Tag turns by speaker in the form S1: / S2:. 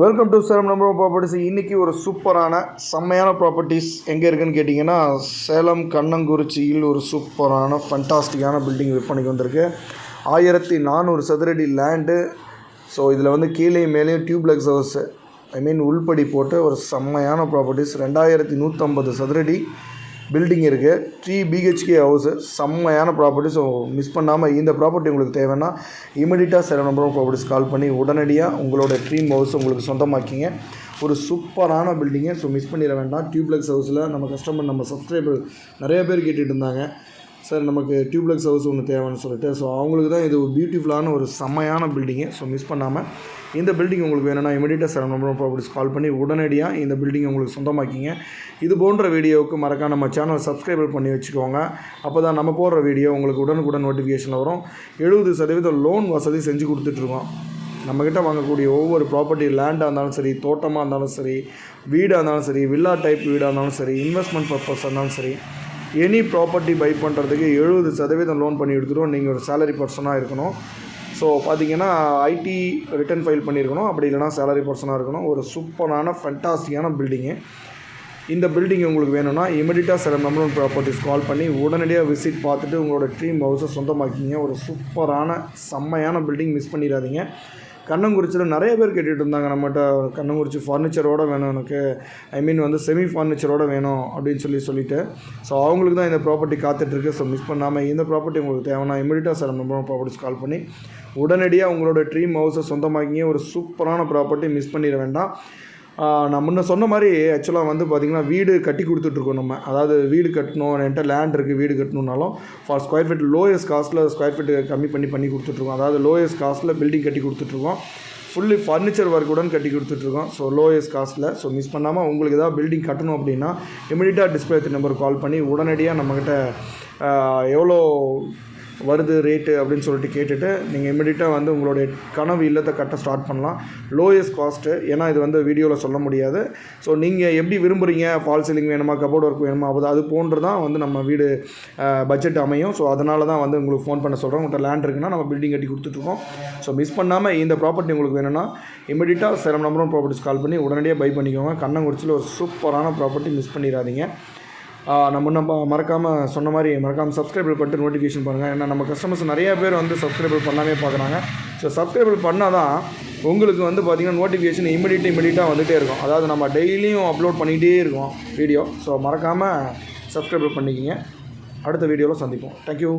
S1: Welcome to Salem number properties இன்றைக்கி ஒரு சூப்பரான செம்மையான ப்ராப்பர்ட்டிஸ் எங்கே இருக்குன்னு கேட்டிங்கன்னா சேலம் கண்ணங்குறிச்சியில் ஒரு சூப்பரான ஃபண்டாஸ்டிக்கான பில்டிங் விற்பனைக்கு வந்திருக்கு. ஆயிரத்தி நானூறு சதுரடி லேண்டு ஸோ இதில் வந்து கீழே மேலேயும் டியூப்லெக்ஸ் ஹவுஸு ஐ மீன் உள்படி போட்டு ஒரு செம்மையான ப்ராப்பர்ட்டிஸ் ரெண்டாயிரத்தி நூற்றம்பது சதுரடி பில்டிங் இருக்குது த்ரீ பிஹெச்கே ஹவுஸு செம்மையான ப்ராப்பர்ட்டி ஸோ மிஸ் பண்ணாமல் இந்த ப்ராப்பர்ட்டி உங்களுக்கு தேவைன்னா இமீடியட்டாக செவன் நம்பர் ப்ராப்பர்ட்டிஸ் கால் பண்ணி உடனடியாக உங்களோட ட்ரீம் ஹவுஸ் உங்களுக்கு சொந்தமாக்கிங்க. ஒரு சூப்பரான பில்டிங்கு ஸோ மிஸ் பண்ணிட வேண்டாம். டியூப்ளெக்ஸ் ஹவுஸில் நம்ம கஸ்டமர் நம்ம சப்ஸ்கிரைபர் நிறைய பேர் கேட்டுகிட்டு இருந்தாங்க. சார் நமக்கு டியூப்லெக்ஸ் ஹவுஸ் ஒன்று தேவைன்னு சொல்லிட்டு ஸோ அவங்களுக்கு தான் இது ஒரு பியூட்டிஃபுல்லான ஒரு செம்மையான பில்டிங்கு ஸோ மிஸ் பண்ணாமல் இந்த பில்டிங் உங்களுக்கு வேணும்னா இமீடியட்டாக சார் நம்பர் ப்ராப்பர்ட்டிஸ் கால் பண்ணி உடனடியாக இந்த பில்டிங் உங்களுக்கு சொந்தமாக்கிங்க. இது போன்ற வீடியோவுக்கு மறக்காம நம்ம சேனல் சப்ஸ்கிரைபர் பண்ணி வச்சுக்கோங்க. அப்போ தான் நம்ம போடுற வீடியோ உங்களுக்கு உடனுக்குடன் நோட்டிஃபிகேஷன் வரும். எழுபது சதவீதம் லோன் வசதி செஞ்சு கொடுத்துட்ருக்கோம். நம்மக்கிட்ட வாங்கக்கூடிய ஒவ்வொரு ப்ராப்பர்ட்டி லேண்டாக இருந்தாலும் சரி தோட்டமாக இருந்தாலும் சரி வீடாக இருந்தாலும் சரி வில்லா டைப் வீடாக இருந்தாலும் சரி இன்வெஸ்ட்மெண்ட் பர்பஸாக இருந்தாலும் சரி எனி ப்ராப்பர்ட்டி பை பண்ணுறதுக்கு எழுபது சதவீதம் லோன் பண்ணி எடுத்துருவோம் நீங்கள் ஒரு சேலரி பர்சனாக இருக்கணும். ஸோ பார்த்தீங்கன்னா ஐடி ரிட்டர்ன் ஃபைல் பண்ணியிருக்கணும் அப்படி இல்லைனா சேலரி பர்சனாக இருக்கணும். ஒரு சூப்பரான ஃபென்டாஸ்டிக்கான பில்டிங்கு இந்த பில்டிங் உங்களுக்கு வேணும்னா இமிடியட்டாக சில மெம்பரன் ப்ராப்பர்ட்டிஸ் கால் பண்ணி உடனடியாக விசிட் பார்த்துட்டு உங்களோட ட்ரீம் ஹவுஸை சொந்தமாக்கிங்க. ஒரு சூப்பரான செம்மையான பில்டிங் மிஸ் பண்ணிடாதீங்க. கண்ணங்குறிச்சியில் நிறைய பேர் கேட்டுட்டு இருந்தாங்க நம்மகிட்ட. கண்ணங்குறிச்சி ஃபர்னிச்சரோட வேணும் எனக்கு. ஐ மீன் வந்து செமி ஃபர்னிச்சரோட வேணும் அப்படின்னு சொல்லி சொல்லிட்டு. ஸோ அவங்களுக்கு தான் இந்த ப்ராப்பர்ட்டி காத்துட்ருக்கு. ஸோ மிஸ் பண்ணாமல் இந்த ப்ராப்பர்ட்டி உங்களுக்கு தேவைன்னா இமீடியட்டாக சார் நம்ம ப்ராப்பர்ட்டிஸ் கால் பண்ணி உடனடியாக உங்களோட ட்ரீம் ஹவுஸை சொந்தமாக்கிங்க ஒரு சூப்பரான ப்ராப்பர்ட்டி மிஸ் பண்ணிட வேண்டாம். நான் முன்ன சொன்ன மாதிரி ஆக்சுவலாக வந்து பார்த்திங்கன்னா வீடு கட்டி கொடுத்துட்ருக்கோம் நம்ம. அதாவது வீடு கட்டணும் என்கிட்ட லேண்ட் இருக்குது வீடு கட்டணுன்னாலும் ஃபார் ஸ்கொயர் ஃபீட் லோயஸ்ட் காஸ்ட்டில் ஸ்கொயர் ஃபீட்டு கம்மி பண்ணி பண்ணி கொடுத்துட்ருக்கோம். அதாவது லோயஸ்ட் காஸ்ட்டில் பில்டிங் கட்டி கொடுத்துட்ருக்கோம். ஃபுல்லி ஃபர்னிச்சர் ஒர்க்குடன் கட்டி கொடுத்துட்ருக்கோம். ஸோ லோயஸ்ட் காஸ்ட்டில் ஸோ மிஸ் பண்ணாமல் உங்களுக்கு ஏதாவது பில்டிங் கட்டணும் அப்படின்னா இமீடியட்டாக டிஸ்பிளே நம்பர் கால் பண்ணி உடனடியாக நம்மக்கிட்ட எவ்வளோ வருது ரேட்டு அப்படின்னு சொல்லிட்டு கேட்டுட்டு நீங்கள் இமிடியட்டாக வந்து உங்களுடைய கனவு இல்லத்தை கட்ட ஸ்டார்ட் பண்ணலாம். லோயஸ்ட் காஸ்ட்டு ஏன்னா இது வந்து வீடியோவில் சொல்ல முடியாது. ஸோ நீங்கள் எப்படி விரும்புகிறீங்க ஃபால் சீலிங் வேணுமா? கபோர்ட் ஒர்க் வேணுமா? அப்போ அது போன்று தான் வந்து நம்ம வீடு பட்ஜெட் அமையும். ஸோ அதனால தான் வந்து உங்களுக்கு ஃபோன் பண்ண சொல்கிறோம் உங்கள்கிட்ட லேண்ட் இருக்குன்னா நம்ம பில்டிங் கட்டி கொடுத்துட்ருக்கோம் ஸோ மிஸ் பண்ணாமல் இந்த ப்ராப்பர்ட்டி உங்களுக்கு வேணும்னா இமிடியட்டாக சில நம்பரும் ப்ராப்பர்ட்டிஸ் கால் பண்ணி உடனடியாக பை பண்ணிக்கோங்க. கண்ணங்குறிச்சியில் ஒரு சூப்பரான ப்ராப்பர்ட்டி மிஸ் பண்ணிடாதீங்க. நம்ம நம்ம மறக்காமல் சொன்ன மாதிரி மறக்காமல் சப்ஸ்கிரைபிள் பண்ணிட்டு நோட்டிஃபிகேஷன் பண்ணுங்கள் ஏன்னா நம்ம கஸ்டமர்ஸ் நிறைய பேர் வந்து சப்ஸ்கிரைபிள் பண்ணாமே பார்க்குறாங்க. ஸோ சப்ஸ்கிரைபிள் பண்ணால் தான் உங்களுக்கு வந்து பார்த்திங்கன்னா நோட்டிஃபிகேஷன் இமீடியட் இமீடியட்டாக வந்துகிட்டே இருக்கும். அதாவது நம்ம டெய்லியும் அப்லோட் பண்ணிகிட்டே இருக்கோம் வீடியோ ஸோ மறக்காமல் சப்ஸ்கிரைபிள் பண்ணிக்கிங்க. அடுத்த வீடியோவில் சந்திப்போம். தேங்க்யூ